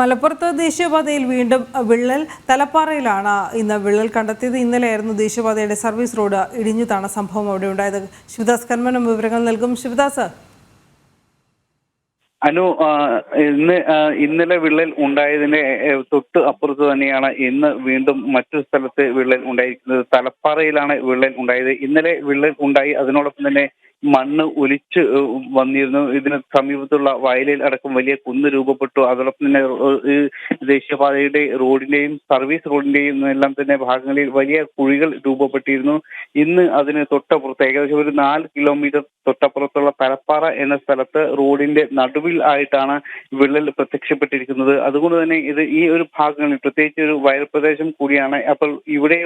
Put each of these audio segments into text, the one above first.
മലപ്പുറത്ത് ദേശീയപാതയിൽ വീണ്ടും വിള്ളൽ തലപ്പാറയിലാണ് ഇന്ന് വിള്ളൽ കണ്ടെത്തിയത്. ഇന്നലെയായിരുന്നു ദേശീയപാതയുടെ സർവീസ് റോഡ് ഇടിഞ്ഞു താണ സംഭവം അവിടെ ഉണ്ടായത്. ശിവദാസ് കന്മനം വിവരങ്ങൾ നൽകും. ശിവദാസ്. അനു ഇന്ന് ഇന്നലെ വിള്ളൽ ഉണ്ടായതിന്റെ തൊട്ട് അപ്പുറത്ത് തന്നെയാണ് ഇന്ന് വീണ്ടും മറ്റൊരു സ്ഥലത്ത് വിള്ളൽ ഉണ്ടായിരിക്കുന്നത്. തലപ്പാറയിലാണ് വിള്ളൽ ഉണ്ടായത്. ഇന്നലെ വിള്ളൽ ഉണ്ടായി. അതിനോടൊപ്പം തന്നെ മണ്ണ് ഒലിച്ച് വന്നിരുന്നു. ഇതിന് സമീപത്തുള്ള വയലിൽ അടക്കം വലിയ കുന്ന് രൂപപ്പെട്ടു. അതോടൊപ്പം തന്നെ ദേശീയപാതയുടെ റോഡിന്റെയും സർവീസ് റോഡിന്റെയും എല്ലാം തന്നെ ഭാഗങ്ങളിൽ വലിയ കുഴികൾ രൂപപ്പെട്ടിരുന്നു. ഇന്ന് അതിന് തൊട്ടപ്പുറത്ത് ഏകദേശം ഒരു നാല് കിലോമീറ്റർ തൊട്ടപ്പുറത്തുള്ള തലപ്പാറ എന്ന സ്ഥലത്ത് റോഡിന്റെ നടുവിൽ ആയിട്ടാണ് വിള്ളൽ പ്രത്യക്ഷപ്പെട്ടിരിക്കുന്നത്. അതുകൊണ്ട് തന്നെ ഇത് ഈ ഒരു ഭാഗങ്ങളിൽ പ്രത്യേകിച്ച് ഒരു വയൽ പ്രദേശം കൂടിയാണ്. അപ്പോൾ ഇവിടെ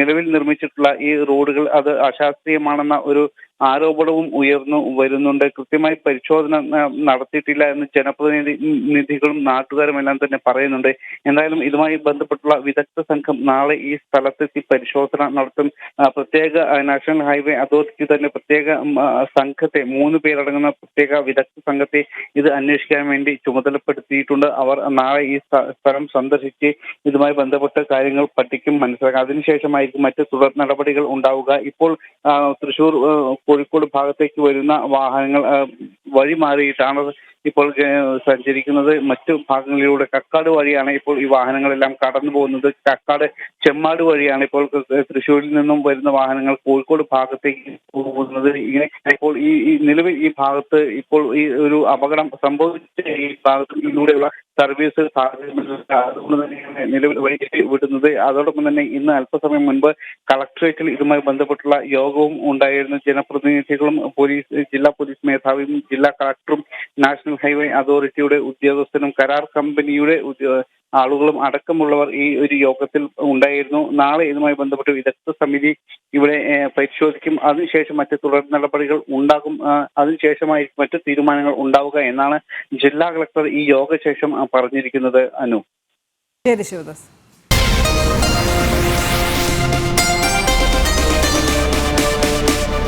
നിലവിൽ നിർമ്മിച്ചിട്ടുള്ള ഈ റോഡുകൾ അത് അശാസ്ത്രീയമാണെന്ന ഒരു ആരോപണവും ഉയർന്നു വരുന്നുണ്ട്. കൃത്യമായി പരിശോധന നടത്തിയിട്ടില്ല എന്ന് ജനപ്രതിനിധികളും നിധികളും നാട്ടുകാരും എല്ലാം തന്നെ പറയുന്നുണ്ട്. എന്തായാലും ഇതുമായി ബന്ധപ്പെട്ടുള്ള വിദഗ്ധ സംഘം നാളെ ഈ സ്ഥലത്തെത്തി പരിശോധന നടത്തും. പ്രത്യേക നാഷണൽ ഹൈവേ അതോറിറ്റി തന്നെ പ്രത്യേക സംഘത്തെ മൂന്ന് പേരടങ്ങുന്ന പ്രത്യേക വിദഗ്ധ സംഘത്തെ ഇത് അന്വേഷിക്കാൻ വേണ്ടി ചുമതലപ്പെടുത്തിയിട്ടുണ്ട്. അവർ നാളെ ഈ സ്ഥലം സന്ദർശിച്ച് ഇതുമായി ബന്ധപ്പെട്ട കാര്യങ്ങൾ പഠിക്കും മനസ്സിലാക്കാം. അതിനുശേഷമായിരിക്കും മറ്റ് തുടർ നടപടികൾ ഉണ്ടാവുക. ഇപ്പോൾ തൃശൂർ കോഴിക്കോട് ഭാഗത്തേക്ക് വരുന്ന വാഹനങ്ങൾ വഴി മാറിയിട്ടാണ് ഇപ്പോൾ സഞ്ചരിക്കുന്നത് മറ്റു ഭാഗങ്ങളിലൂടെ. കക്കാട് വഴിയാണ് ഇപ്പോൾ ഈ വാഹനങ്ങളെല്ലാം കടന്നു പോകുന്നത്. കക്കാട് ചെമ്മാട് വഴിയാണ് ഇപ്പോൾ തൃശ്ശൂരിൽ നിന്നും വരുന്ന വാഹനങ്ങൾ കോഴിക്കോട് ഭാഗത്തേക്ക് പോകുന്നത്. ഇങ്ങനെ ഇപ്പോൾ ഈ നിലവിൽ ഈ ഭാഗത്ത് ഇപ്പോൾ ഈ ഒരു അപകടം സംഭവിച്ച ഈ ഭാഗത്തിലൂടെയുള്ള സർവീസ് നിലവിൽ വഴിക്ക് വിടുന്നത്. അതോടൊപ്പം തന്നെ ഇന്ന് അല്പസമയം മുൻപ് കളക്ട്രേറ്റിൽ ഇതുമായി ബന്ധപ്പെട്ടുള്ള യോഗവും ഉണ്ടായിരുന്നു. ജനപ്രതിനിധികളും പോലീസ് ജില്ലാ പോലീസ് മേധാവിയും ജില്ലാ കളക്ടറും നാഷണൽ ഹൈവേ അതോറിറ്റിയുടെ ഉദ്യോഗസ്ഥരും കരാർ കമ്പനിയുടെ ആളുകളും അടക്കമുള്ളവർ ഈ ഒരു യോഗത്തിൽ ഉണ്ടായിരുന്നു. നാളെ ഇതുമായി ബന്ധപ്പെട്ട് വിദഗ്ധ സമിതി ഇവിടെ പരിശോധിക്കും. അതിനുശേഷം മറ്റ് തുടർ നടപടികൾ ഉണ്ടാകും. അതിനുശേഷമായി മറ്റ് തീരുമാനങ്ങൾ ഉണ്ടാവുക എന്നാണ് ജില്ലാ കളക്ടർ ഈ യോഗശേഷം പറഞ്ഞിരിക്കുന്നത്. അനു. ശരി ശിവദാസ്.